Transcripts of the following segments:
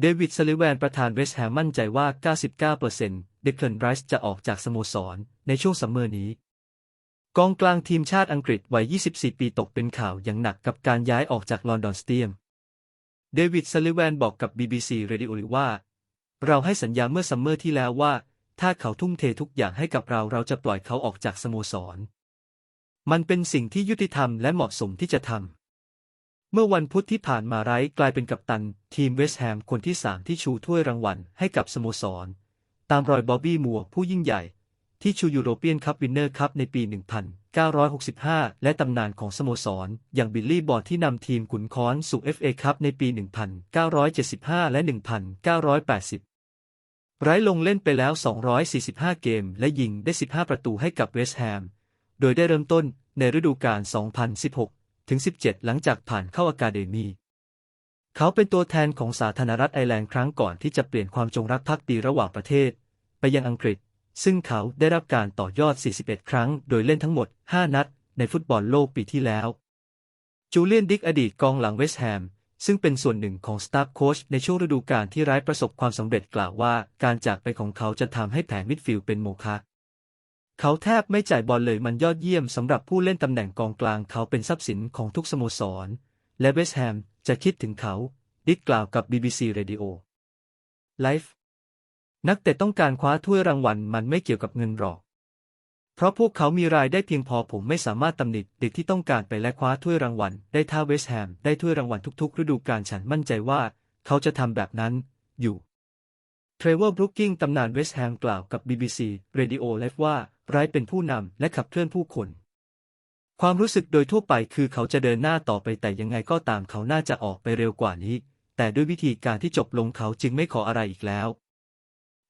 เดวิดซาลิแวนประธานเวสแฮมมั่นใจว่า 99%เดคลันไรส์จะออกจากสโมสร ในช่วงซัมเมอร์นี้ กองกลางทีมชาติอังกฤษวัย 24 ปีตกเป็นข่าวอย่างหนักกับการย้ายออกจากลอนดอนสเตียม เดวิดซาลิแวนบอกกับ BBC Radio ว่า เราให้สัญญาเมื่อซัมเมอร์ที่แล้วว่า ถ้าเขาทุ่มเททุกอย่างให้กับเราเราจะปล่อยเขาออกจากสโมสร มันเป็นสิ่งที่ยุติธรรมและเหมาะสมที่จะทำ เมื่อวันพุธที่ผ่านมาไรท์กลายเป็นกัปตัน ทีมเวสต์แฮมคนที่สามที่ชูถ้วยรางวัลให้กับสโมสร ตามรอยบ๊อบบี้มัวร์ผู้ยิ่งใหญ่ ที่ชูยูโรเปียนคัพวินเนอร์คัพในปี 1965 และตำนานของสโมสร อย่างบิลลี่บอร์ดที่นำทีมขุนค้อนสู่ FA คัพในปี 1975 และ 1980ไรท์ลงเล่นไปแล้ว 245 เกม และยิงได้ 15 ประตูให้กับเวสต์แฮม โดยได้เริ่มต้นในฤดูกาล 2016 ถึง 17 หลังจากผ่านเข้าอะคาเดมี เขาเป็นตัวแทนของสาธารณรัฐไอร์แลนด์ครั้งก่อนที่จะเปลี่ยนความจงรักภักดีระหว่างประเทศ ไปยังอังกฤษ ซึ่งเขาได้รับการต่อยอด 41 ครั้ง โดยเล่นทั้งหมด 5 นัด ในฟุตบอลโลกปีที่แล้ว จูเลียนดิกอดีตกองหลังเวสต์แฮมซึ่งเป็นส่วนหนึ่งของสตาฟโค้ชในช่วงฤดูกาลที่ร้ายประสบความสำเร็จกล่าวว่า การจากไปของเขาจะทำให้แผงมิดฟิลด์เป็นโมฆะ เขาแทบไม่จ่ายบอลเลยมันยอดเยี่ยมสำหรับผู้เล่นตำแหน่งกองกลางเขาเป็นทรัพย์สินของทุกสโมสร และเวสแฮมจะคิดถึงเขา ดิกกล่าวกับ BBC Radio Live นักเตะต้องการคว้าถ้วยรางวัลมันไม่เกี่ยวกับเงินหรอก เพราะพวกเขามีรายได้เพียงพอผมไม่สามารถตำหนิเด็กที่ต้องการไปและคว้าถ้วยรางวัลได้ถ้าเวสแฮมได้ถ้วยรางวัลทุกๆ ฤดูกาลฉันมั่นใจว่า เขาจะทำแบบนั้นอยู่เทรเวอร์บรูกิงตำนานเวสแฮมกล่าวกับ BBC Radio Live ว่า ไรท์เป็นผู้นำและขับเคลื่อนผู้คน ความรู้สึกโดยทั่วไปคือเขาจะเดินหน้าต่อไปแต่ยังไงก็ตามเขาน่าจะออกไปเร็วกว่านี้ แต่ด้วยวิธีการที่จบลงเขาจึงไม่ขออะไรอีกแล้ว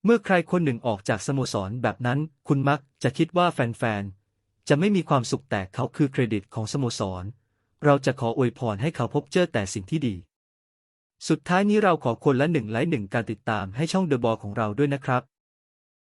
เมื่อใครคนหนึ่งออกจากสโมสรแบบนั้น คุณมักจะคิดว่าแฟนๆ จะไม่มีความสุขแต่เขาคือเครดิตของสโมสร เราจะขออวยพรให้เขาพบเจอแต่สิ่งที่ดี สุดท้ายนี้เราขอคนละหนึ่งไลค์หนึ่งการติดตามให้ช่องเดอะบอลของเราด้วยนะครับ